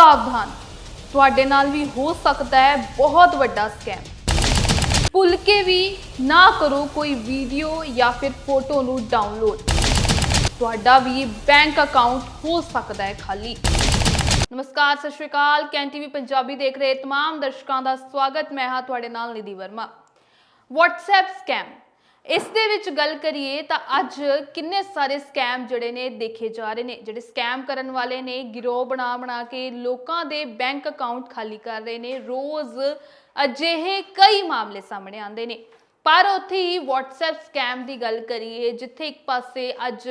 ਸਾਵਧਾਨ। ਤੁਹਾਡੇ ਨਾਲ ਵੀ ਹੋ ਸਕਦਾ ਹੈ ਬਹੁਤ ਵੱਡਾ ਸਕੈਮ ਭੁੱਲ ਕੇ ਵੀ ਨਾ ਕਰੋ ਕੋਈ ਵੀਡੀਓ ਜਾਂ ਫਿਰ ਫੋਟੋ ਨੂੰ ਡਾਊਨਲੋਡ ਤੁਹਾਡਾ ਵੀ ਬੈਂਕ ਅਕਾਊਂਟ ਹੋ ਸਕਦਾ ਹੈ ਖਾਲੀ। ਨਮਸਕਾਰ, ਸਤਿ ਸ਼੍ਰੀ ਅਕਾਲ। ਕੈਨ ਟੀਵੀ ਪੰਜਾਬੀ ਦੇਖ ਰਹੇ ਤਮਾਮ ਦਰਸ਼ਕਾਂ ਦਾ ਸਵਾਗਤ। ਮੈਂ ਹਾਂ ਤੁਹਾਡੇ ਨਾਲ ਨਿਧੀ ਵਰਮਾ। WhatsApp ਸਕੈਮ ਇਸ ਦੇ ਵਿੱਚ ਗੱਲ ਕਰੀਏ ਤਾਂ ਅੱਜ ਕਿੰਨੇ ਸਾਰੇ ਸਕੈਮ ਜਿਹੜੇ ਨੇ ਦੇਖੇ ਜਾ ਰਹੇ ਨੇ, ਜਿਹੜੇ ਸਕੈਮ ਕਰਨ ਵਾਲੇ ਨੇ, ਗਿਰੋਹ ਬਣਾ ਬਣਾ ਕੇ ਲੋਕਾਂ ਦੇ ਬੈਂਕ ਅਕਾਊਂਟ ਖਾਲੀ ਕਰ ਰਹੇ ਨੇ, ਰੋਜ਼ ਅਜਿਹੇ ਕਈ ਮਾਮਲੇ ਸਾਹਮਣੇ ਆਉਂਦੇ ਨੇ। ਪਰ ਉੱਥੇ ਹੀ WhatsApp ਸਕੈਮ ਦੀ ਗੱਲ ਕਰੀਏ, ਜਿੱਥੇ ਇੱਕ ਪਾਸੇ ਅੱਜ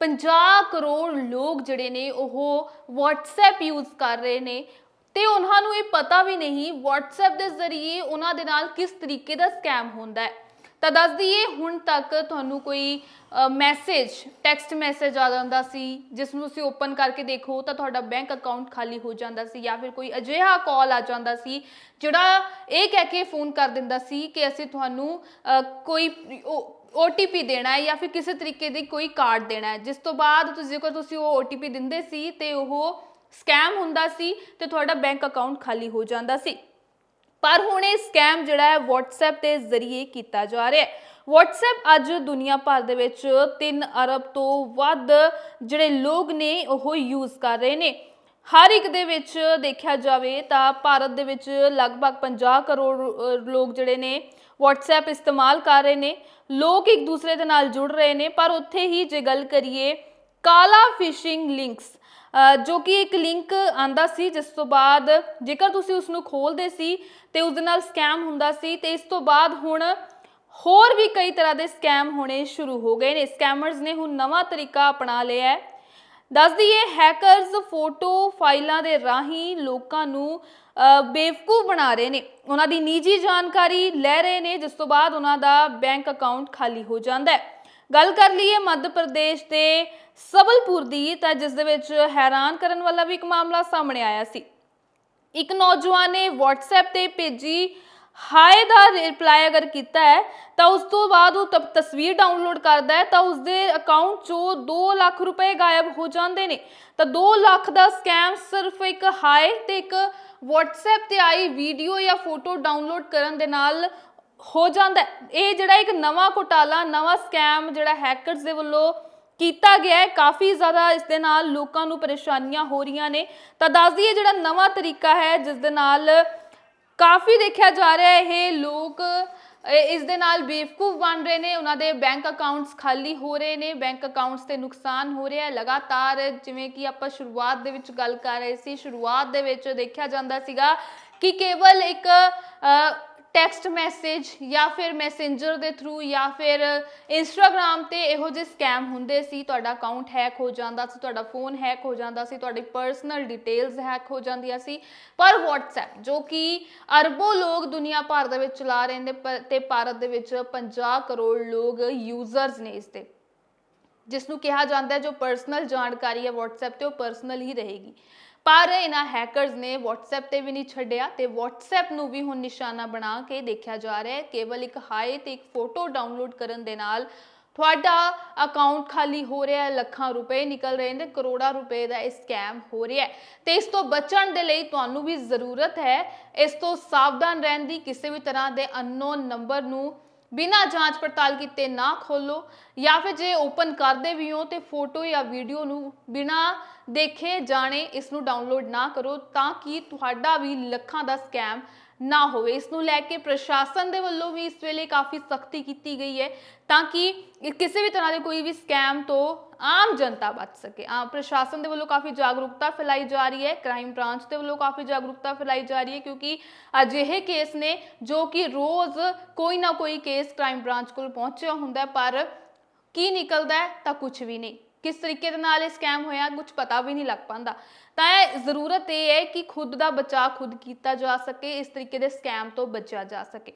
50 ਕਰੋੜ ਲੋਕ ਜਿਹੜੇ ਨੇ ਉਹ WhatsApp ਯੂਜ਼ ਕਰ ਰਹੇ ਨੇ ਤੇ ਉਹਨਾਂ ਨੂੰ ਇਹ ਪਤਾ ਵੀ ਨਹੀਂ WhatsApp ਦੇ ਜ਼ਰੀਏ ਉਹਨਾਂ ਦੇ ਨਾਲ ਕਿਸ ਤਰੀਕੇ ਦਾ ਸਕੈਮ ਹੁੰਦਾ ਹੈ। ਤਾਂ ਦੱਸ ਦਈਏ ਹੁਣ ਤੱਕ ਤੁਹਾਨੂੰ ਕੋਈ ਮੈਸੇਜ ਟੈਕਸਟ ਮੈਸੇਜ ਆ ਜਾਂਦਾ ਸੀ ਜਿਸ ਨੂੰ ਤੁਸੀਂ ਓਪਨ ਕਰਕੇ ਦੇਖੋ ਤਾਂ ਤੁਹਾਡਾ ਬੈਂਕ ਅਕਾਊਂਟ ਖਾਲੀ ਹੋ ਜਾਂਦਾ ਸੀ ਜਾਂ ਫਿਰ ਕੋਈ ਅਜਿਹਾ ਕਾਲ ਆ ਜਾਂਦਾ ਸੀ ਜਿਹੜਾ ਇਹ ਕਹਿ ਕੇ ਫੋਨ ਕਰ ਦਿੰਦਾ ਸੀ ਕਿ ਅਸੀਂ ਤੁਹਾਨੂੰ ਅ, ਕੋਈ OTP ਦੇਣਾ ਹੈ ਜਾਂ ਫਿਰ ਕਿਸੇ ਤਰੀਕੇ ਦੀ ਕੋਈ ਕਾਰਡ ਦੇਣਾ ਹੈ। ਜਿਸ ਤੋਂ ਬਾਅਦ ਤੁਸੀਂ ਜੇਕਰ ਤੁਸੀਂ ਉਹ OTP ਦਿੰਦੇ ਸੀ ਤੇ ਉਹ ਸਕੈਮ ਹੁੰਦਾ ਸੀ ਤੇ ਤੁਹਾਡਾ ਬੈਂਕ ਅਕਾਊਂਟ ਖਾਲੀ ਹੋ ਜਾਂਦਾ ਸੀ। ਪਰ ਹੁਣ ਇਹ ਸਕੈਮ ਜਿਹੜਾ ਹੈ WhatsApp ਦੇ ਜ਼ਰੀਏ ਕੀਤਾ ਜਾ ਰਿਹਾ ਹੈ। WhatsApp ਅੱਜ ਦੁਨੀਆ ਭਰ ਦੇ ਵਿੱਚ 3 ਅਰਬ ਤੋਂ ਵੱਧ ਜਿਹੜੇ ਲੋਕ ਨੇ ਉਹ ਯੂਜ਼ ਕਰ ਰਹੇ ਨੇ। ਹਰ ਇੱਕ ਦੇ ਵਿੱਚ ਦੇਖਿਆ ਜਾਵੇ ਤਾਂ ਭਾਰਤ ਦੇ ਵਿੱਚ ਲਗਭਗ 50 ਕਰੋੜ ਲੋਕ ਜਿਹੜੇ ਨੇ WhatsApp ਇਸਤੇਮਾਲ ਕਰ ਰਹੇ ਨੇ। ਲੋਕ ਇੱਕ ਦੂਸਰੇ ਦੇ ਨਾਲ ਜੁੜ ਰਹੇ ਨੇ। ਪਰ ਉੱਥੇ ਹੀ ਜੇ ਗੱਲ ਕਰੀਏ ਕਾਲਾ ਫਿਸ਼ਿੰਗ ਲਿੰਕਸ ਜੋ ਕਿ ਇੱਕ ਲਿੰਕ ਆਂਦਾ ਸੀ ਜਿਸ ਤੋਂ ਬਾਅਦ ਜੇਕਰ ਤੁਸੀਂ ਉਸ ਨੂੰ ਖੋਲਦੇ ਸੀ ਤੇ ਉਸ ਦੇ ਨਾਲ ਸਕੈਮ ਹੁੰਦਾ ਸੀ ਤੇ ਇਸ ਤੋਂ ਬਾਅਦ ਹੁਣ ਹੋਰ ਵੀ ਕਈ ਤਰ੍ਹਾਂ ਦੇ ਸਕੈਮ ਹੋਣੇ ਸ਼ੁਰੂ ਹੋ ਗਏ ਨੇ। ਸਕੈਮਰਸ ਨੇ ਹੁਣ ਨਵਾਂ ਤਰੀਕਾ ਅਪਣਾ ਲਿਆ ਹੈ। ਦੱਸ ਦਈਏ ਹੈਕਰਸ ਫੋਟੋ ਫਾਈਲਾਂ ਦੇ ਰਾਹੀਂ ਲੋਕਾਂ ਨੂੰ ਅ, ਬੇਵਕੂਫ ਬਣਾ ਰਹੇ ਨੇ। ਉਹਨਾਂ ਦੀ ਨਿੱਜੀ ਜਾਣਕਾਰੀ ਲੈ ਰਹੇ ਨੇ ਜਿਸ ਤੋਂ ਬਾਅਦ ਉਹਨਾਂ ਦਾ ਬੈਂਕ ਅਕਾਊਂਟ ਖਾਲੀ ਹੋ ਜਾਂਦਾ ਹੈ। ਗੱਲ ਕਰ ਲਈਏ ਮੱਧ ਪ੍ਰਦੇਸ਼ ਦੇ ਸਬਲਪੁਰ ਦੀ, ਤਾਂ ਜਿਸ ਦੇ ਵਿੱਚ ਹੈਰਾਨ ਕਰਨ ਵਾਲਾ ਵੀ ਇੱਕ ਮਾਮਲਾ ਸਾਹਮਣੇ ਆਇਆ ਸੀ। ਇੱਕ ਨੌਜਵਾਨ ਨੇ WhatsApp ਤੇ ਭੇਜੀ, ਹਾਏ ਦਾ ਰਿਪਲਾਈ ਅਗਰ ਕੀਤਾ ਹੈ, ਤਾਂ ਉਸ ਤੋਂ ਬਾਅਦ ਉਹ ਤਸਵੀਰ ਡਾਊਨਲੋਡ ਕਰਦਾ ਹੈ, ਤਾਂ ਉਸ ਦੇ ਅਕਾਊਂਟ 'ਚੋਂ 2 ਲੱਖ ਰੁਪਏ ਗਾਇਬ ਹੋ ਜਾਂਦੇ ਨੇ। ਤਾਂ 2 ਲੱਖ ਦਾ ਸਕੈਮ ਸਿਰਫ ਇੱਕ ਹਾਏ ਤੇ ਇੱਕ WhatsApp ਤੇ ਆਈ ਵੀਡੀਓ ਜਾਂ ਫੋਟੋ ਡਾਊਨਲੋਡ ਕਰਨ ਦੇ ਨਾਲ ਹੋ ਜਾਂਦਾ ਇਹ ਜਿਹੜਾ ਇੱਕ ਨਵਾਂ ਘੁਟਾਲਾ, ਨਵਾਂ ਸਕੈਮ ਜਿਹੜਾ ਹੈਕਰਸ ਦੇ ਵੱਲੋਂ ਕੀਤਾ ਗਿਆ ਹੈ। ਕਾਫੀ ਜ਼ਿਆਦਾ ਇਸ ਦੇ ਨਾਲ ਲੋਕਾਂ ਨੂੰ ਪਰੇਸ਼ਾਨੀਆਂ ਹੋ ਰਹੀਆਂ ਨੇ। ਤਾਂ ਦੱਸ ਦਈਏ ਜਿਹੜਾ ਨਵਾਂ ਤਰੀਕਾ ਹੈ, ਜਿਸ ਦੇ ਨਾਲ ਕਾਫੀ ਦੇਖਿਆ ਜਾ ਰਿਹਾ ਹੈ, ਇਹ ਲੋਕ ਇਸ ਦੇ ਨਾਲ ਬੇਵਕੂਫ ਬਣ ਰਹੇ ਨੇ। ਉਹਨਾਂ ਦੇ ਬੈਂਕ ਅਕਾਊਂਟਸ ਖਾਲੀ ਹੋ ਰਹੇ ਨੇ। ਬੈਂਕ ਅਕਾਊਂਟਸ ਤੇ ਨੁਕਸਾਨ ਹੋ ਰਿਹਾ ਹੈ। ਲਗਾਤਾਰ ਜਿਵੇਂ ਕਿ ਆਪਾਂ ਸ਼ੁਰੂਆਤ ਦੇ ਵਿੱਚ ਗੱਲ ਕਰ ਰਹੇ ਸੀ, ਸ਼ੁਰੂਆਤ ਦੇ ਵਿੱਚ ਦੇਖਿਆ ਜਾਂਦਾ ਸੀਗਾ ਕਿ ਕੇਵਲ ਇੱਕ ਟੈਕਸਟ ਮੈਸੇਜ ਜਾਂ ਫਿਰ ਮੈਸੇਂਜਰ ਦੇ ਥਰੂ ਜਾਂ ਫਿਰ ਇੰਸਟਾਗ੍ਰam ਤੇ ਇਹੋ ਜਿਹੇ ਸਕੈਮ ਹੁੰਦੇ ਸੀ, ਤੁਹਾਡਾ ਅਕਾਊਂਟ ਹੈਕ ਹੋ ਜਾਂਦਾ ਸੀ, ਤੁਹਾਡਾ ਫੋਨ ਹੈਕ ਹੋ ਜਾਂਦਾ ਸੀ, ਤੁਹਾਡੀ ਪਰਸਨਲ ਡਿਟੇਲਸ ਹੈਕ ਹੋ ਜਾਂਦੀਆਂ ਸੀ। ਪਰ WhatsApp, ਜੋ ਕਿ ਅਰਬੋਂ ਲੋਕ ਦੁਨੀਆ ਭਰ ਦੇ ਵਿੱਚ ਚਲਾ ਰਹੇ ਨੇ, ਪ- ਤੇ ਭਾਰਤ ਦੇ ਵਿੱਚ 50 ਕਰੋੜ ਲੋਕ ਯੂਜ਼ਰਸ ਨੇ ਇਸ ਦੇ ਜਿਸ ਨੂੰ ਕਿਹਾ ਜਾਂਦਾ ਹੈ ਜੋ ਪਰਸਨਲ ਜਾਣਕਾਰੀ ਹੈ WhatsApp ਤੇ ਉਹ ਪਰਸਨਲ ਹੀ ਰਹੇਗੀ। ਪਰ ਇਹਨਾਂ ਹੈਕਰਸ ਨੇ WhatsApp ਤੇ ਵੀ ਨਹੀਂ ਛੱਡਿਆ ਤੇ WhatsApp ਨੂੰ ਵੀ ਹੁਣ ਨਿਸ਼ਾਨਾ ਬਣਾ ਕੇ ਦੇਖਿਆ ਜਾ ਰਿਹਾ ਹੈ। ਕੇਵਲ ਇੱਕ ਹਾਏ ਤੇ ਇੱਕ ਫੋਟੋ ਡਾਊਨਲੋਡ ਕਰਨ ਦੇ ਨਾਲ ਤੁਹਾਡਾ ਅਕਾਊਂਟ ਖਾਲੀ ਹੋ ਰਿਹਾ ਹੈ, ਲੱਖਾਂ ਰੁਪਏ ਨਿਕਲ ਰਹੇ ਨੇ, ਕਰੋੜਾਂ ਰੁਪਏ ਦਾ ਇਹ ਸਕੈਮ ਹੋ ਰਿਹਾ ਹੈ। ਤੇ ਇਸ ਤੋਂ ਬਚਣ ਦੇ ਲਈ ਤੁਹਾਨੂੰ ਵੀ ਜ਼ਰੂਰਤ ਹੈ, ਇਸ ਤੋਂ ਸਾਵਧਾਨ ਰਹਿਣ ਦੀ, ਕਿਸੇ ਵੀ ਤਰ੍ਹਾਂ ਦੇ ਅਨਨੋਨ ਨੰਬਰ ਨੂੰ ਬਿਨਾਂ ਜਾਂਚ ਪੜਤਾਲ ਕੀਤੇ ਨਾ ਖੋਲੋ ਜਾਂ ਫਿਰ ਜੇ ਓਪਨ ਕਰਦੇ ਵੀ ਹੋ ਤੇ ਫੋਟੋ ਜਾਂ ਵੀਡੀਓ ਨੂੰ ਬਿਨਾਂ ਦੇਖੇ, ਜਾਣੇ ਇਸ ਨੂੰ ਡਾਊਨਲੋਡ ਨਾ ਕਰੋ ਤਾਂ ਕਿ ਤੁਹਾਡਾ ਵੀ ਲੱਖਾਂ ਦਾ ਸਕੈਮ ਨਾ ਹੋਵੇ। ਇਸ ਨੂੰ ਲੈ ਕੇ ਪ੍ਰਸ਼ਾਸਨ ਦੇ ਵੱਲੋਂ ਵੀ ਇਸ ਵੇਲੇ ਕਾਫੀ ਸਖਤੀ ਕੀਤੀ ਗਈ ਹੈ ਤਾਂ ਕਿ ਕਿਸੇ ਵੀ ਤਰ੍ਹਾਂ ਦੇ ਕੋਈ ਵੀ ਸਕੈਮ ਤੋਂ ਆਮ ਜਨਤਾ ਬਚ ਸਕੇ। ਆ ਪ੍ਰਸ਼ਾਸਨ ਦੇ ਵੱਲੋਂ ਕਾਫੀ ਜਾਗਰੂਕਤਾ ਫੈਲਾਈ ਜਾ ਰਹੀ ਹੈ ਕ੍ਰਾਈਮ ਬ੍ਰਾਂਚ ਦੇ ਵੱਲੋਂ ਕਾਫੀ ਜਾਗਰੂਕਤਾ ਫੈਲਾਈ ਜਾ ਰਹੀ ਹੈ ਕਿਉਂਕਿ ਅਜਿਹੇ ਕੇਸ ਨੇ ਜੋ ਕਿ ਰੋਜ਼ ਕੋਈ ਨਾ ਕੋਈ ਕੇਸ ਕ੍ਰਾਈਮ ਬ੍ਰਾਂਚ ਕੋਲ ਪਹੁੰਚਿਆ ਹੁੰਦਾ ਪਰ ਕੀ ਨਿਕਲਦਾ ਤਾਂ ਕੁਝ ਵੀ ਨਹੀਂ। ਕਿਸ ਤਰੀਕੇ ਦੇ ਨਾਲ ਇਹ ਸਕੈਮ ਹੋਇਆ ਕੁਝ ਪਤਾ ਵੀ ਨਹੀਂ ਲੱਗ ਪਾਉਂਦਾ ਤਾਂ ਇਹ ਜ਼ਰੂਰਤ ਇਹ ਹੈ ਕਿ ਖੁਦ ਦਾ ਬਚਾਅ ਖੁਦ ਕੀਤਾ ਜਾ ਸਕੇ, ਇਸ ਤਰੀਕੇ ਦੇ ਸਕੈਮ ਤੋਂ ਬਚਿਆ ਜਾ ਸਕੇ।